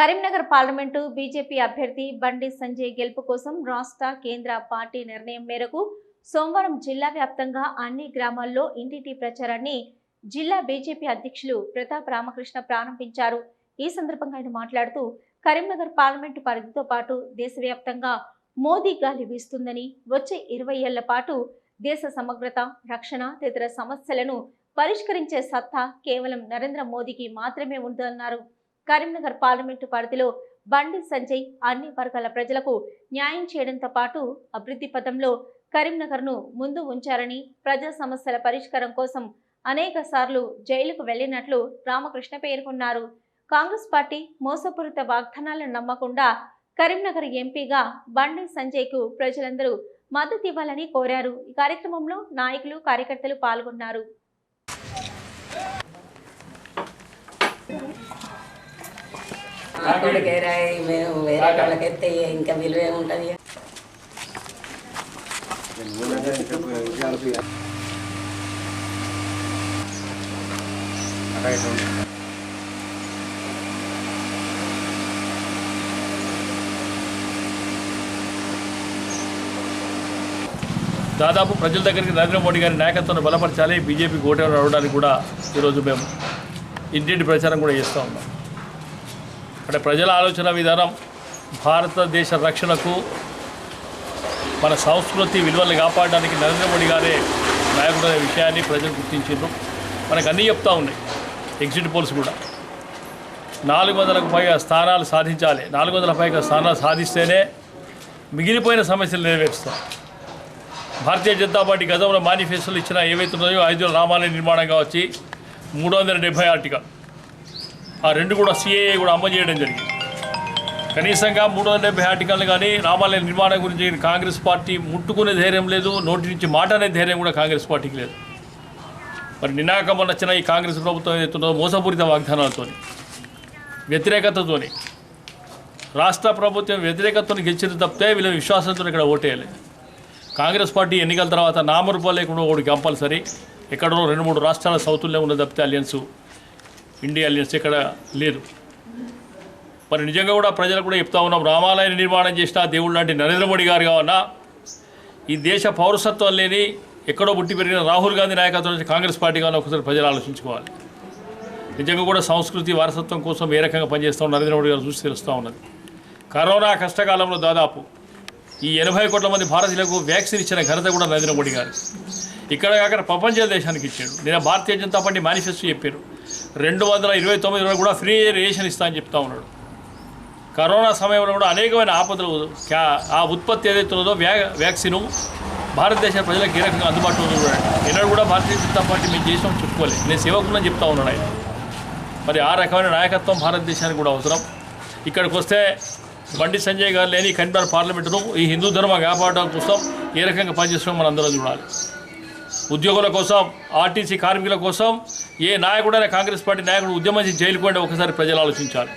Karimnagar parliament BJP అభ్యర్థి బండి సంజయ్ గెలుపు కోసం రాష్ట్ర కేంద్ర పార్టీ నిర్ణయం మేరకు సోమవారం జిల్లా వ్యాప్తంగా అన్ని గ్రామాల్లో ఇంటింటి ప్రచారాన్ని జిల్లా బీజేపీ అధ్యక్షులు ప్రతాప్ రామకృష్ణ ప్రారంభించారు. ఈ సందర్భంగా ఆయన మాట్లాడుతూ కరీంనగర్ పార్లమెంటు పరిధితో పాటు దేశవ్యాప్తంగా మోదీ గాలి వీస్తుందని వచ్చే ఇరవై ఏళ్ళ పాటు దేశ సమగ్రత రక్షణ తదితర సమస్యలను పరిష్కరించే సత్తా కేవలం నరేంద్ర మోదీకి మాత్రమే ఉందన్నారు. కరీంనగర్ పార్లమెంటు పరిధిలో బండి సంజయ్ అన్ని వర్గాల ప్రజలకు న్యాయం చేయడంతో పాటు అభివృద్ధి పథంలో కరీంనగర్ను ముందు ఉంచారని ప్రజా సమస్యల పరిష్కారం కోసం అనేక సార్లు జైలుకు వెళ్ళినట్లు రామకృష్ణ పేర్కొన్నారు. కాంగ్రెస్ పార్టీ మోసపూరిత వాగ్దానాలను నమ్మకుండా కరీంనగర్ ఎంపీగా బండి సంజయ్కు ప్రజలందరూ మద్దతు ఇవ్వాలని కోరారు. ఈ కార్యక్రమంలో నాయకులు కార్యకర్తలు పాల్గొన్నారు. అక్కడికేరా మేము వేరే వాళ్ళకి ఎత్తే ఇంకా విలువ ఏముంటుంది దాదాపు ప్రజల దగ్గరికి నరేంద్ర మోడీ గారి నాయకత్వాన్ని బలపరచాలి. బీజేపీ ఓటమి రావడానికి కూడా ఈరోజు మేము ఇంటింటి ప్రచారం కూడా చేస్తూ ఉన్నాం. అంటే ప్రజల ఆలోచన విధానం భారతదేశ రక్షణకు మన సంస్కృతి విలువలు కాపాడడానికి నరేంద్ర మోడీ గారే నాయకుడు అనే విషయాన్ని ప్రజలు గుర్తించారు మనకు అన్నీ చెప్తా ఉన్నాయి ఎగ్జిట్ పోల్స్ కూడా. నాలుగు వందలకు పైగా స్థానాలు సాధించాలి నాలుగు వందల పైగా స్థానాలు సాధిస్తేనే మిగిలిపోయిన సమస్యలు నెరవేరుస్తాం భారతీయ జనతా పార్టీ గతంలో మేనిఫెస్టోలు ఇచ్చిన ఏవైతే ఉన్నాయో ఐదు రామాలయ నిర్మాణం కావచ్చు మూడు వందల డెబ్బై ఆర్టికల్. ఆ రెండు కూడా సిఏఏ కూడా అమలు చేయడం జరిగింది. కనీసంగా మూడు వందల డెబ్బై ఆర్టికల్ని కానీ రామాలయ నిర్మాణం గురించి కాంగ్రెస్ పార్టీ ముట్టుకునే ధైర్యం లేదు నోటి నుంచి మాట అనే ధైర్యం కూడా కాంగ్రెస్ పార్టీకి లేదు. మరి నినాకం వచ్చిన ఈ కాంగ్రెస్ ప్రభుత్వం ఏదైతుందో మోసపూరిత వాగ్దానాలతోని వ్యతిరేకతతోని రాష్ట్ర ప్రభుత్వం వ్యతిరేకతను గెలిచింది తప్పితే వీళ్ళ విశ్వాసంతో ఇక్కడ ఓటేయాలి. కాంగ్రెస్ పార్టీ ఎన్నికల తర్వాత నామరూపాలు లేకుండా ఒకటి కంపల్సరీ ఎక్కడో రెండు మూడు రాష్ట్రాల సౌతుల్లో ఉన్న తప్పితే అలియన్సు ఇండియా అలియన్స్ ఇక్కడ లేదు మరి నిజంగా కూడా ప్రజలు కూడా చెప్తా ఉన్నాం రామాలయం నిర్మాణం చేసిన దేవుడు లాంటి నరేంద్ర మోడీ గారు కావన్నా ఈ దేశ పౌరసత్వం లేని ఎక్కడో పుట్టి పెరిగిన రాహుల్ గాంధీ నాయకత్వం నుంచి కాంగ్రెస్ పార్టీ కానీ ఒకసారి ప్రజలు ఆలోచించుకోవాలి. నిజంగా కూడా సంస్కృతి వారసత్వం కోసం ఏ రకంగా పనిచేస్తాం నరేంద్ర మోడీ గారు చూసి తెలుస్తూ ఉన్నది. కరోనా కష్టకాలంలో దాదాపు ఈ ఎనభై కోట్ల మంది భారతీయులకు వ్యాక్సిన్ ఇచ్చిన ఘనత కూడా నరేంద్ర మోడీ గారు. ఇక్కడ కాక ప్రపంచ దేశానికి ఇచ్చాడు. నేను భారతీయ జనతా పార్టీ మేనిఫెస్టో చెప్పారు. రెండు వందల ఇరవై తొమ్మిది వరకు కూడా ఫ్రీ రేషన్ ఇస్తా అని చెప్తా ఉన్నాడు. కరోనా సమయంలో కూడా అనేకమైన ఆపదలు క్యా- ఆ ఉత్పత్తి ఏదైతే ఉందో వ్యా వ్యాక్సిన్ భారతదేశ ప్రజలకు ఏ రకంగా అందుబాటులో ఉందో చూడండి. ఈనాడు కూడా భారతీయ జనతా పార్టీ మేము చేసాం చెప్పుకోలేదు నేను సేవకులని చెప్తా ఉన్నాడు ఆయన. మరి ఆ రకమైన నాయకత్వం భారతదేశానికి కూడా అవసరం. ఇక్కడికి వస్తే బండి సంజయ్ గారు లేని కరీంనగర్ పార్లమెంటును ఈ హిందూ ధర్మం కాపాడడం కోసం ఏ రకంగా పనిచేస్తున్నాం మనందరం చూడాలి. ఉద్యోగుల కోసం ఆర్టీసీ కార్మికుల కోసం ఏ నాయకుడైనా కాంగ్రెస్ పార్టీ నాయకుడు ఉద్యమం చేసి ఒకసారి ప్రజలు ఆలోచించాలి.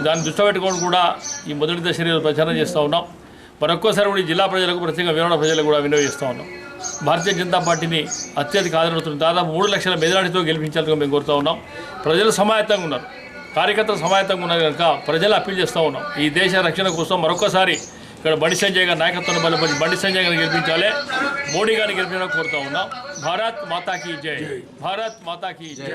దాన్ని దృష్టపెట్టుకోవడం కూడా ఈ మొదటి దశ ప్రచారం చేస్తూ ఉన్నాం. మరొక్కసారి కూడా జిల్లా ప్రజలకు ప్రత్యేకంగా వినోద ప్రజలకు కూడా వినియోగిస్తూ ఉన్నాం. భారతీయ జనతా పార్టీని అత్యధిక ఆదరణతో దాదాపు మూడు లక్షల మెజారిటీతో గెలిపించాలని మేము కోరుతూ ఉన్నాం. ప్రజలు సమాయత్తంగా ఉన్నారు. కార్యకర్తలు సమాయత్తంగా ఉన్నారు కనుక ప్రజలు అప్పీల్ చేస్తూ ఉన్నాం. ఈ దేశ రక్షణ కోసం మరొకసారి ఇక్కడ బండి సంజయ్ గారి నాయకత్వాన్ని బలపరిచి బండి సంజయ్ గారిని గెలిపించాలి. మోడీ గారిని గెలిపించాలని కోరుతా ఉన్నాం. భారత్ మాతాకి జై. భారత్ మాతాకి జై.